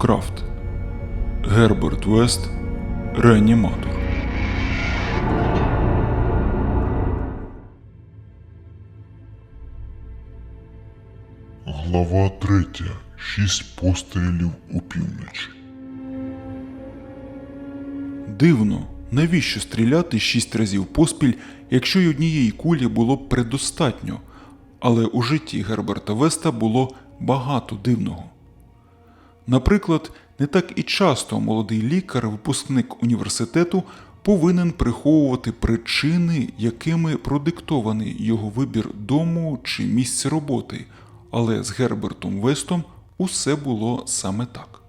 Лавкрафт, Герберт Вест Реаніматор. Глава третя. Шість пострілів у півночі. Дивно, навіщо стріляти шість разів поспіль, якщо й однієї кулі було б предостатньо, але у житті Герберта Веста було багато дивного. Наприклад, не так і часто молодий лікар, випускник університету, повинен приховувати причини, якими продиктований його вибір дому чи місця роботи, але з Гербертом Вестом усе було саме так.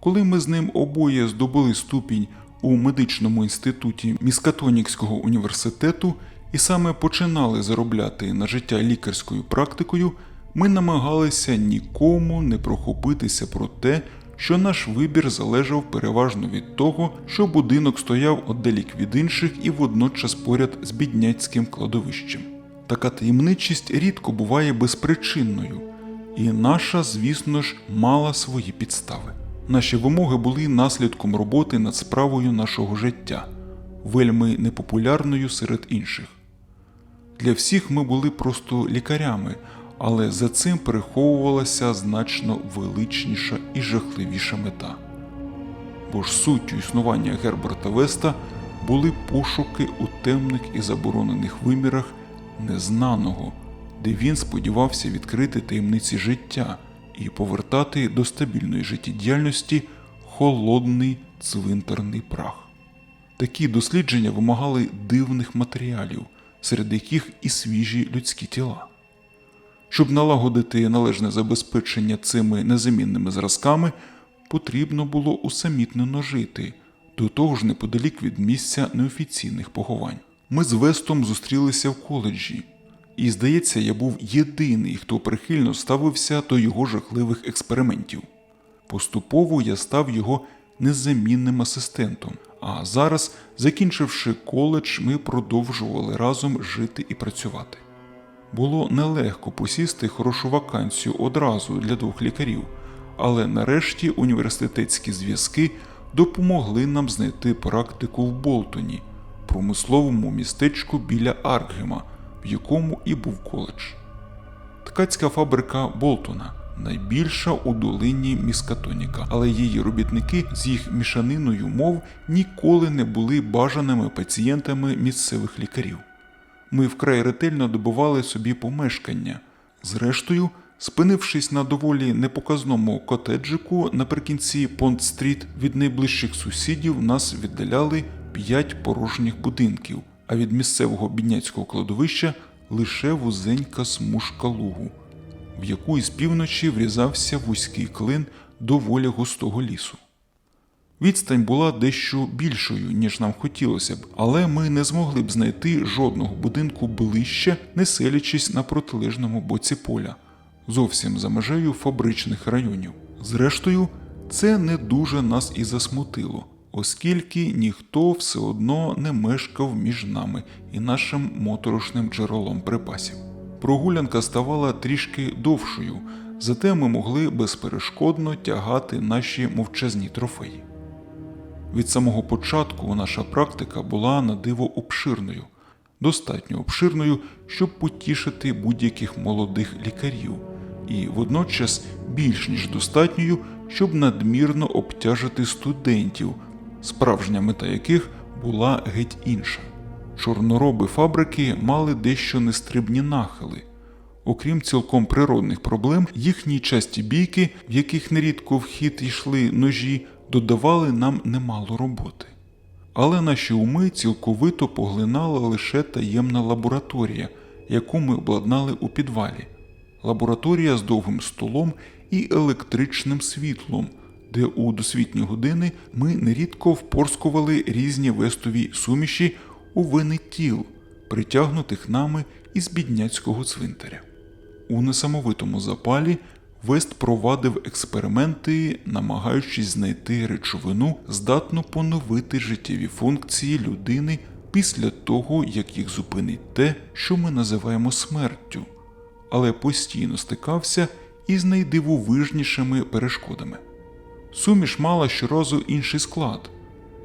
Коли ми з ним обоє здобули ступінь у медичному інституті Міскатонікського університету і саме починали заробляти на життя лікарською практикою, ми намагалися нікому не прохопитися про те, що наш вибір залежав переважно від того, що будинок стояв оддалік від інших і водночас поряд з бідняцьким кладовищем. Така таємничість рідко буває безпричинною, і наша, звісно ж, мала свої підстави. Наші вимоги були наслідком роботи над справою нашого життя, вельми непопулярною серед інших. Для всіх ми були просто лікарями, але за цим переховувалася значно величніша і жахливіша мета. Бо ж суттю існування Герберта Веста були пошуки у темних і заборонених вимірах незнаного, де він сподівався відкрити таємниці життя і повертати до стабільної життєдіяльності холодний цвинтарний прах. Такі дослідження вимагали дивних матеріалів, серед яких і свіжі людські тіла. Щоб налагодити належне забезпечення цими незамінними зразками, потрібно було усамітнено жити, до того ж неподалік від місця неофіційних поховань. Ми з Вестом зустрілися в коледжі, і, здається, я був єдиний, хто прихильно ставився до його жахливих експериментів. Поступово я став його незамінним асистентом, а зараз, закінчивши коледж, ми продовжували разом жити і працювати. Було нелегко посісти хорошу вакансію одразу для двох лікарів, але нарешті університетські зв'язки допомогли нам знайти практику в Болтоні, промисловому містечку біля Аркгема, в якому і був коледж. Ткацька фабрика Болтона найбільша у долині Міскатоніка, але її робітники з їх мішаниною мов ніколи не були бажаними пацієнтами місцевих лікарів. Ми вкрай ретельно добували собі помешкання. Зрештою, спинившись на доволі непоказному котеджику наприкінці Понт-стріт від найближчих сусідів нас віддаляли п'ять порожніх будинків, а від місцевого бідняцького кладовища лише вузенька смужка лугу, в яку із півночі врізався вузький клин доволі густого лісу. Відстань була дещо більшою, ніж нам хотілося б, але ми не змогли б знайти жодного будинку ближче, не селячись на протилежному боці поля, зовсім за межею фабричних районів. Зрештою, це не дуже нас і засмутило, оскільки ніхто все одно не мешкав між нами і нашим моторошним джерелом припасів. Прогулянка ставала трішки довшою, зате ми могли безперешкодно тягати наші мовчазні трофеї. Від самого початку наша практика була на диво обширною, достатньо обширною, щоб потішити будь-яких молодих лікарів, і водночас більш ніж достатньою, щоб надмірно обтяжити студентів, справжня мета яких була геть інша. Чорнороби фабрики мали дещо нестрибні нахили. Окрім цілком природних проблем, їхні часті бійки, в яких нерідко в хід йшли ножі, додавали нам немало роботи. Але наші уми цілковито поглинала лише таємна лабораторія, яку ми обладнали у підвалі. Лабораторія з довгим столом і електричним світлом, де у досвітні години ми нерідко впорскували різні вестові суміші у вини тіл, притягнутих нами із бідняцького цвинтаря. У несамовитому запалі Вест провадив експерименти, намагаючись знайти речовину, здатну поновити життєві функції людини після того, як їх зупинить те, що ми називаємо смертю, але постійно стикався із найдивовижнішими перешкодами. Суміш мала щоразу інший склад,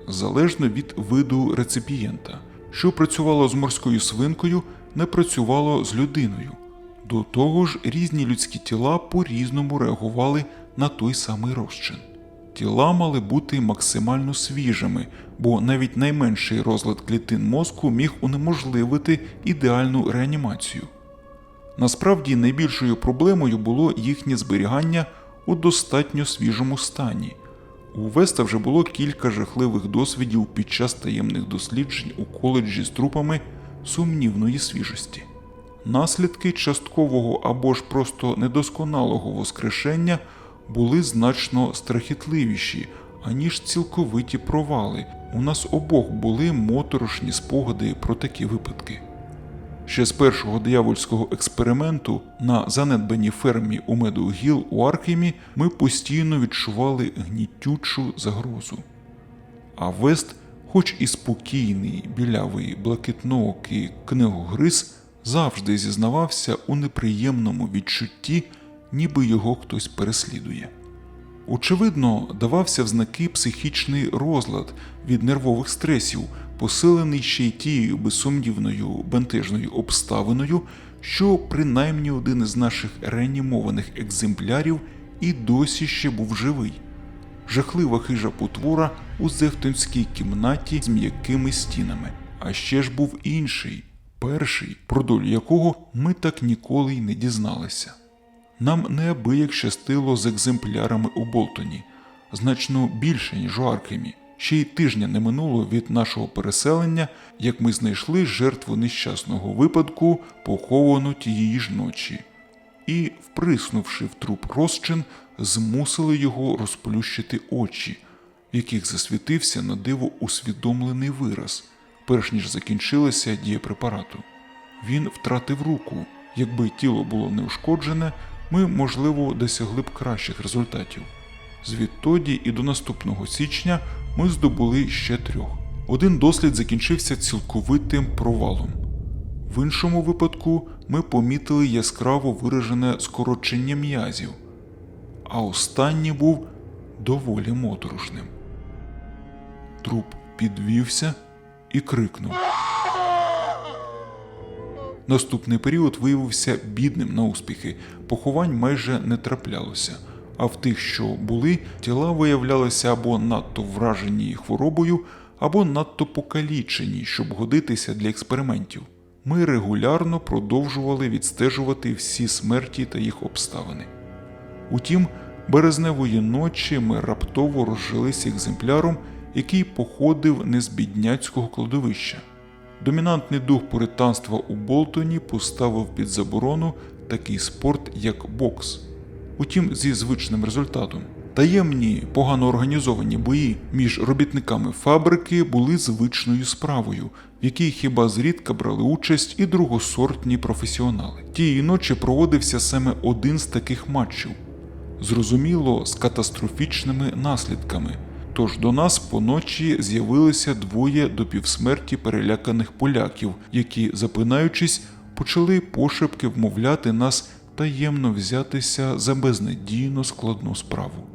залежно від виду реципієнта. Що працювало з морською свинкою, не працювало з людиною. До того ж, різні людські тіла по-різному реагували на той самий розчин. Тіла мали бути максимально свіжими, бо навіть найменший розлад клітин мозку міг унеможливити ідеальну реанімацію. Насправді найбільшою проблемою було їхнє зберігання у достатньо свіжому стані. У Веста вже було кілька жахливих досвідів під час таємних досліджень у коледжі з трупами сумнівної свіжості. Наслідки часткового або ж просто недосконалого воскрешення були значно страхітливіші, аніж цілковиті провали. У нас обох були моторошні спогади про такі випадки. Ще з першого диявольського експерименту на занедбаній фермі у Медоугіл у Архемі ми постійно відчували гнітючу загрозу. А Вест, хоч і спокійний, білявий, блакитноокий книгогриз, завжди зізнавався у неприємному відчутті, ніби його хтось переслідує. Очевидно, давався в знаки психічний розлад від нервових стресів, посилений ще й тією безсумнівною бентежною обставиною, що принаймні один із наших реанімованих екземплярів і досі ще був живий. Жахлива хижа потвора у зевтонській кімнаті з м'якими стінами. А ще ж був інший, перший, про долю якого ми так ніколи й не дізналися. Нам неабияк щастило з екземплярами у Болтоні, значно більше, ніж у Аркемі. Ще й тижня не минуло від нашого переселення, як ми знайшли жертву нещасного випадку, поховану тієї ж ночі, і, вприснувши в труп розчин, змусили його розплющити очі, в яких засвітився на диво усвідомлений вираз, перш ніж закінчилася дія препарату. Він втратив руку. Якби тіло було неушкоджене, ми, можливо, досягли б кращих результатів. Звідтоді і до наступного січня ми здобули ще трьох. Один дослід закінчився цілковитим провалом. В іншому випадку ми помітили яскраво виражене скорочення м'язів, а останній був доволі моторошним. Труп підвівся і крикнув. Наступний період виявився бідним на успіхи, поховань майже не траплялося, а в тих, що були, тіла виявлялися або надто вражені хворобою, або надто покалічені, щоб годитися для експериментів. Ми регулярно продовжували відстежувати всі смерті та їх обставини. Утім, березневої ночі ми раптово розжилися екземпляром, який походив не з бідняцького кладовища. Домінантний дух пуританства у Болтоні поставив під заборону такий спорт, як бокс. Утім, зі звичним результатом. Таємні, погано організовані бої між робітниками фабрики були звичною справою, в якій хіба зрідка брали участь і другосортні професіонали. Тієї ночі проводився саме один з таких матчів, зрозуміло, з катастрофічними наслідками. Тож до нас поночі з'явилися двоє до півсмерті переляканих поляків, які, запинаючись, почали пошепки вмовляти нас таємно взятися за безнадійно складну справу.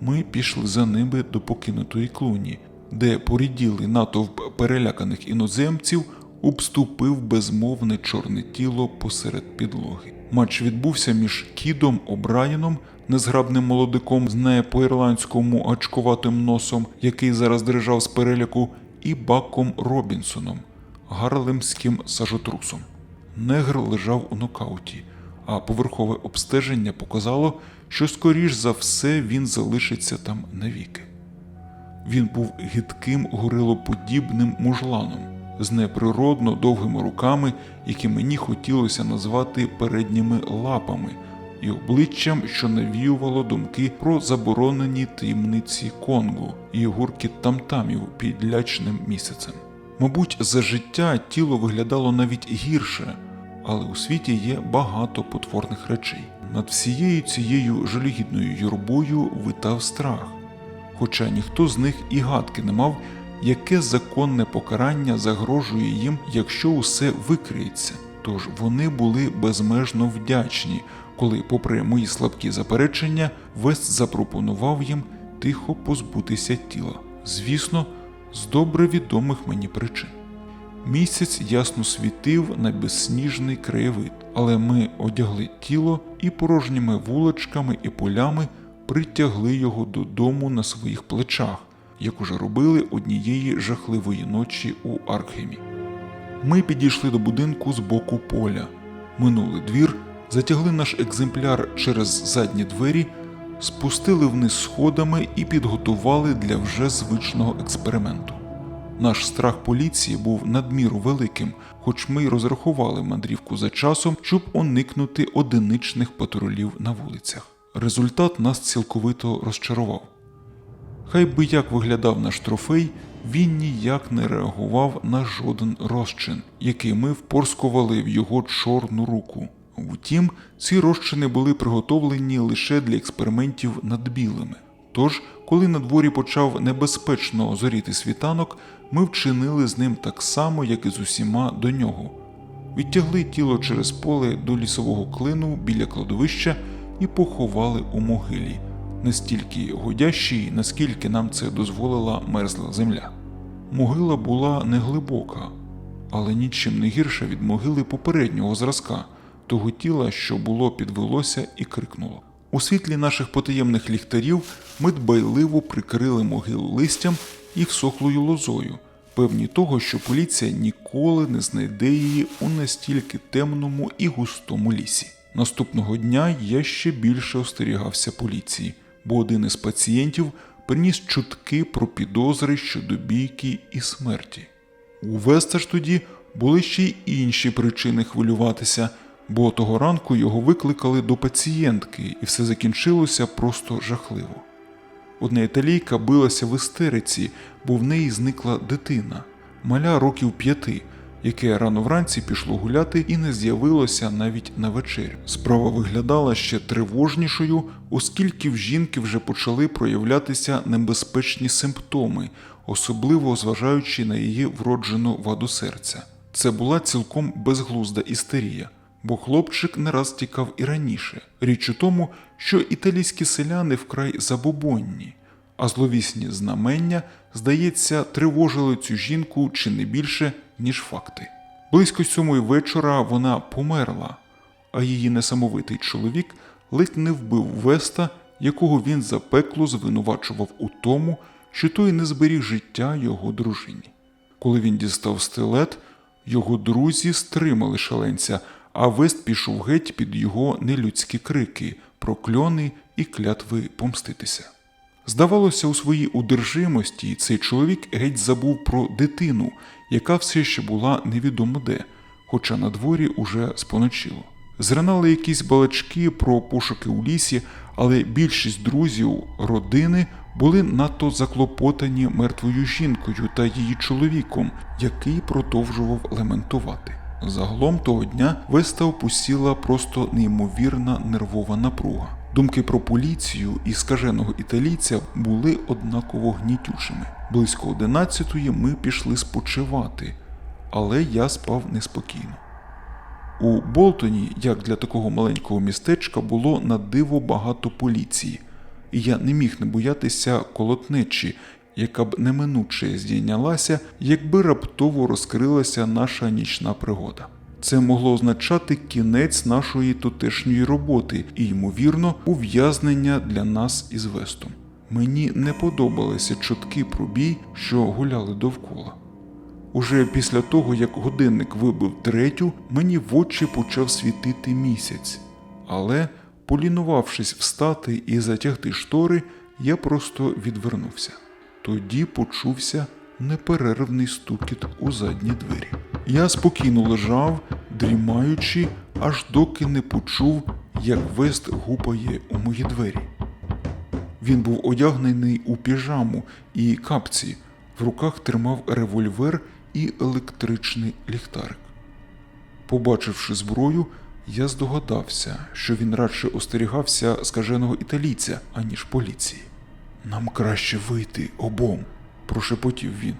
Ми пішли за ними до покинутої клуні, де поріділий натовп переляканих іноземців обступив безмовне чорне тіло посеред підлоги. Матч відбувся між Кідом Обраєном, незграбним молодиком з не по-ірландському гачкуватим носом, який зараз дрижав з переляку, і Баком Робінсоном, гарлемським сажотрусом. Негр лежав у нокауті, а поверхове обстеження показало, що скоріш за все він залишиться там навіки. Він був гидким горилоподібним мужланом з неприродно довгими руками, які мені хотілося назвати передніми лапами, і обличчям, що навіювало думки про заборонені таємниці Конго і гуркіт тамтамів під лячним місяцем. Мабуть, за життя тіло виглядало навіть гірше, але у світі є багато потворних речей. Над всією цією жалюгідною юрбою витав страх, хоча ніхто з них і гадки не мав, яке законне покарання загрожує їм, якщо усе викриється. Тож вони були безмежно вдячні, коли, попри мої слабкі заперечення, Вест запропонував їм тихо позбутися тіла. Звісно, з добре відомих мені причин. Місяць ясно світив на безсніжний краєвид, але ми одягли тіло і порожніми вуличками і полями притягли його додому на своїх плечах, як уже робили однієї жахливої ночі у Аркхемі. Ми підійшли до будинку з боку поля, минули двір, затягли наш екземпляр через задні двері, спустили вниз сходами і підготували для вже звичного експерименту. Наш страх поліції був надміру великим, хоч ми й розрахували мандрівку за часом, щоб уникнути одиничних патрулів на вулицях. Результат нас цілковито розчарував. Хай би як виглядав наш трофей, він ніяк не реагував на жоден розчин, який ми впорскували в його чорну руку. Втім, ці розчини були приготовлені лише для експериментів над білими. Тож, коли на дворі почав небезпечно зоріти світанок, ми вчинили з ним так само, як і з усіма до нього. Відтягли тіло через поле до лісового клину біля кладовища і поховали у могилі, настільки годящій, наскільки нам це дозволила мерзла земля. Могила була неглибока, але нічим не гірша від могили попереднього зразка, того тіла, що було підвелося і крикнуло. У світлі наших потаємних ліхтарів ми дбайливо прикрили могилу листям і всохлою лозою, певні того, що поліція ніколи не знайде її у настільки темному і густому лісі. Наступного дня я ще більше остерігався поліції, бо один із пацієнтів приніс чутки про підозри щодо бійки і смерті. У Веста ж тоді були ще й інші причини хвилюватися, бо того ранку його викликали до пацієнтки, і все закінчилося просто жахливо. Одна італійка билася в істериці, бо в неї зникла дитина, маля років п'яти, яке рано вранці пішло гуляти і не з'явилося навіть на вечерю. Справа виглядала ще тривожнішою, оскільки в жінки вже почали проявлятися небезпечні симптоми, особливо зважаючи на її вроджену ваду серця. Це була цілком безглузда істерія, бо хлопчик не раз тікав і раніше. Річ у тому, що італійські селяни вкрай забобонні, а зловісні знамення, здається, тривожили цю жінку чи не більше, ніж факти. Близько сьомої вечора вона померла, а її несамовитий чоловік ледь не вбив Веста, якого він запекло звинувачував у тому, що той не зберіг життя його дружині. Коли він дістав стилет, його друзі стримали шаленця, а Вест пішов геть під його нелюдські крики, прокльони і клятви помститися. Здавалося, у своїй удержимості цей чоловік геть забув про дитину, яка все ще була невідомо де, хоча на дворі уже споночило. Зринали якісь балачки про пошуки у лісі, але більшість друзів родини були надто заклопотані мертвою жінкою та її чоловіком, який продовжував лементувати. Загалом того дня Веста опустіла просто неймовірна нервова напруга. Думки про поліцію і скаженого італійця були однаково гнітючими. Близько одинадцятої ми пішли спочивати, але я спав неспокійно. У Болтоні, як для такого маленького містечка, було на диво багато поліції, і я не міг не боятися колотнечі, яка б неминуче здійнялася, якби раптово розкрилася наша нічна пригода. Це могло означати кінець нашої тутешньої роботи і, ймовірно, ув'язнення для нас із Вестом. Мені не подобалися чутки про бій, що гуляли довкола. Уже після того, як годинник вибив третю, мені в очі почав світити місяць. Але, полінувавшись встати і затягти штори, я просто відвернувся. Тоді почувся неперервний стукіт у задні двері. Я спокійно лежав, дрімаючи, аж доки не почув, як Вест гупає у мої двері. Він був одягнений у піжаму і капці, в руках тримав револьвер і електричний ліхтарик. Побачивши зброю, я здогадався, що він радше остерігався скаженого італійця, аніж поліції. Нам краще вийти обом, прошепотів він.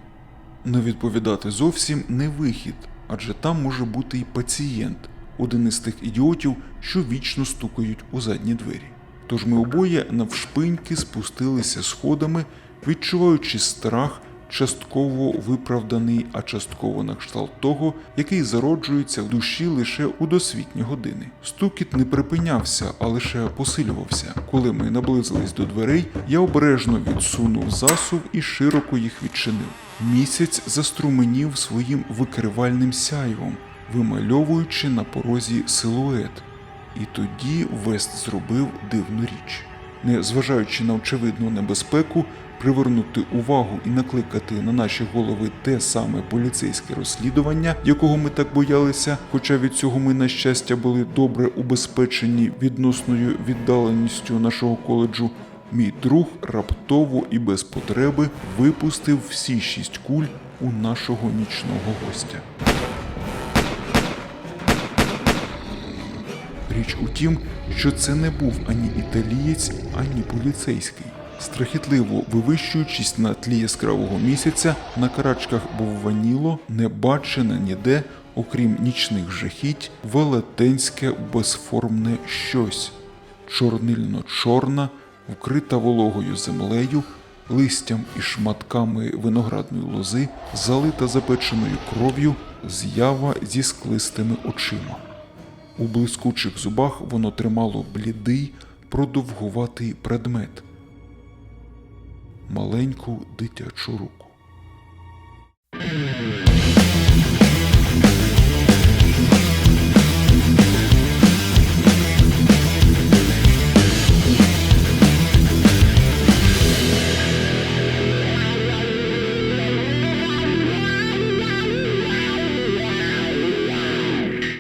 Не відповідати зовсім не вихід, адже там може бути і пацієнт, один із тих ідіотів, що вічно стукають у задні двері. Тож ми обоє навшпиньки спустилися сходами, відчуваючи страх, частково виправданий, а частково на кшталт того, який зароджується в душі лише у досвітні години. Стукіт не припинявся, а лише посилювався. Коли ми наблизились до дверей, я обережно відсунув засув і широко їх відчинив. Місяць заструменів своїм викривальним сяйвом, вимальовуючи на порозі силует. І тоді Вест зробив дивну річ. Не зважаючи на очевидну небезпеку, привернути увагу і накликати на наші голови те саме поліцейське розслідування, якого ми так боялися, хоча від цього ми, на щастя, були добре убезпечені відносною віддаленістю нашого коледжу. Мій друг раптово і без потреби випустив всі шість куль у нашого нічного гостя. Річ у тім, що це не був ані італієць, ані поліцейський. Страхітливо вивищуючись на тлі яскравого місяця, на карачках бовваніло, не бачене ніде, окрім нічних жахіть, велетенське безформне щось, чорнильно-чорна, вкрита вологою землею, листям і шматками виноградної лози, залита запеченою кров'ю, з'ява зі склистими очима. У блискучих зубах воно тримало блідий, продовгуватий предмет маленьку дитячу руку.